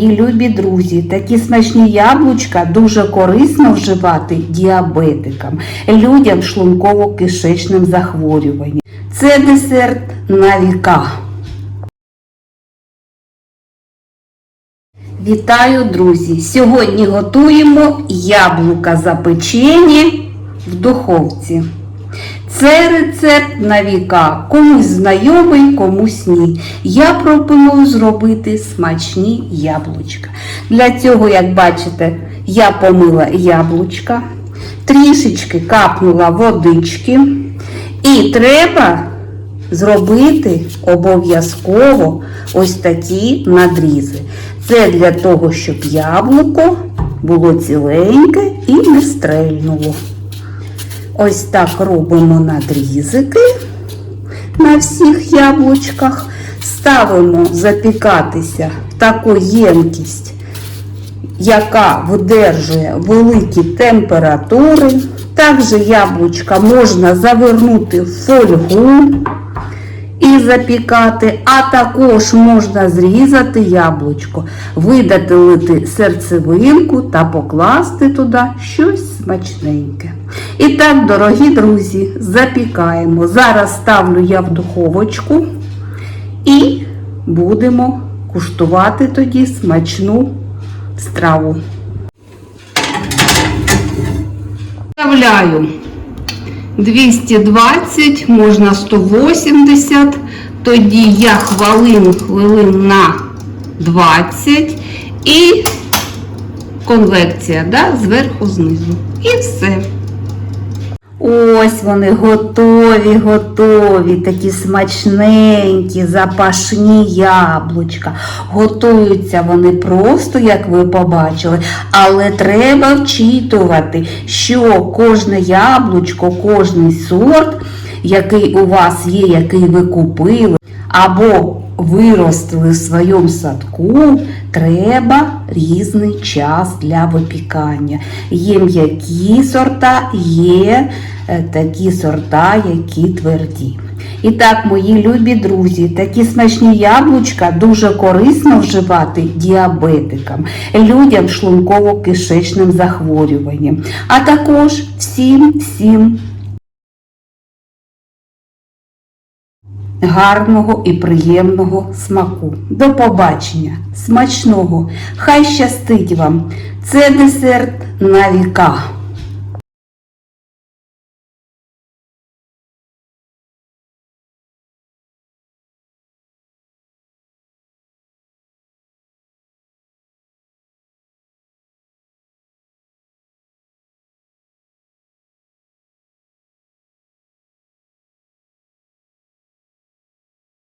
І любі друзі, такі смачні яблучка дуже корисно вживати діабетикам, людям шлунково-кишечним захворюванням. Це десерт на віка. Вітаю, друзі! Сьогодні готуємо яблука запечені в духовці. Це рецепт на віка. Комусь знайомий, комусь ні. Я пропоную зробити смачні яблучка. Для цього, як бачите, я помила яблучка, трішечки капнула водички. І треба зробити обов'язково ось такі надрізи. Це для того, щоб яблуко було ціленьке і не стрельнуло. Ось так робимо надрізики на всіх яблучках. Ставимо запікатися в таку ємкість, яка видержує великі температури. Також яблучка можна завернути в фольгу і запікати, а також можна зрізати яблучко, видалити серцевинку та покласти туди щось смачненьке. І так, дорогі друзі, запікаємо. Зараз ставлю я в духовочку і будемо куштувати тоді смачну страву. Вставляю 220, можна 180, тоді я хвилин, хвилин на 20 і конвекція да, зверху знизу. І все. Ось вони готові, готові, такі смачненькі, запашні яблучка. Готуються вони просто, як ви побачили, але треба вчитувати, що кожне яблучко, кожний сорт, який у вас є, який ви купили, або виростили в своєму садку, треба різний час для випікання. Є м'які сорта, є е, такі сорта, які тверді. І так, мої любі друзі, такі смачні яблучка дуже корисно вживати діабетикам, людям з шлунково-кишечним захворюванням, а також всім всім гарного і приємного смаку. До побачення, смачного! Хай щастить вам! Це десерт на віка.